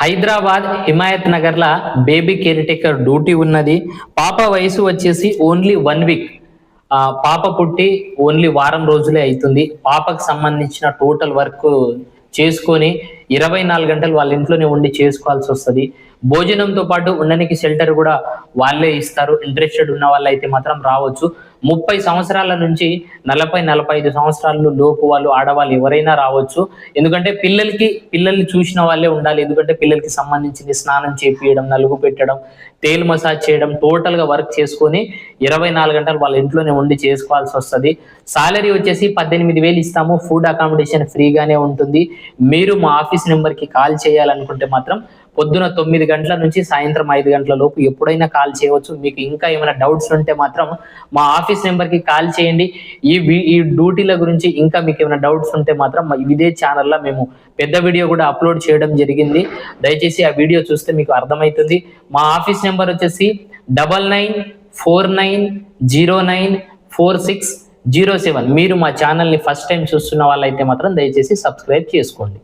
హైదరాబాద్ హిమాయత్ నగర్ల baby care taker duty ఉన్నది. పాప వయసు వచ్చేసి ఓన్లీ వన్ వీక్. ఆ పాప పుట్టి ఓన్లీ వారం రోజులే అవుతుంది పాపకు సంబంధించిన టోటల్ వర్క్ చేసుకొని ఇరవై నాలుగు గంటలు వాళ్ళ ఇంట్లోనే ఉండి చేసుకోవాల్సి వస్తుంది. భోజనంతో పాటు ఉండడానికి షెల్టర్ కూడా వాళ్ళే ఇస్తారు. ఇంట్రెస్టెడ్ ఉన్న వాళ్ళు అయితే మాత్రం రావచ్చు. ముప్పై సంవత్సరాల నుంచి నలభై నలభై ఐదు సంవత్సరాలు లోపు వాళ్ళు ఆడవాళ్ళు ఎవరైనా రావచ్చు. ఎందుకంటే పిల్లలకి పిల్లల్ని చూసిన వాళ్ళే ఉండాలి. ఎందుకంటే పిల్లలకి సంబంధించింది స్నానం చేపియడం నలుగు పెట్టడం తేల్ మసాజ్ చేయడం టోటల్గా వర్క్ చేసుకొని ఇరవై నాలుగు గంటలు వాళ్ళ ఇంట్లోనే ఉండి చేసుకోవాల్సి వస్తుంది. సాలరీ వచ్చేసి పద్దెనిమిది వేలు ఇస్తాము. ఫుడ్ అకామిడేషన్ ఫ్రీగానే ఉంటుంది. మీరు మా ఆఫీస్ నెంబర్కి కాల్ చేయాలనుకుంటే మాత్రం పొద్దున తొమ్మిది గంటల నుంచి సాయంత్రం ఐదు గంటల లోపు ఎప్పుడైనా కాల్ చేయవచ్చు. మీకు ఇంకా ఏమైనా డౌట్స్ ఉంటే మాత్రం మా ఆఫీస్ నెంబర్కి కాల్ చేయండి. ఈ ఈ డ్యూటీల గురించి ఇంకా మీకు ఏమైనా డౌట్స్ ఉంటే మాత్రం ఇదే ఛానల్లో మేము పెద్ద వీడియో కూడా అప్లోడ్ చేయడం జరిగింది. దయచేసి ఆ వీడియో చూస్తే మీకు అర్థమవుతుంది మా ఆఫీస్ నెంబర్ వచ్చేసి double nine four nine zero nine four six zero seven. మీరు మా ఛానల్ని ఫస్ట్ టైం చూస్తున్న వాళ్ళైతే మాత్రం దయచేసి సబ్స్క్రైబ్ చేసుకోండి.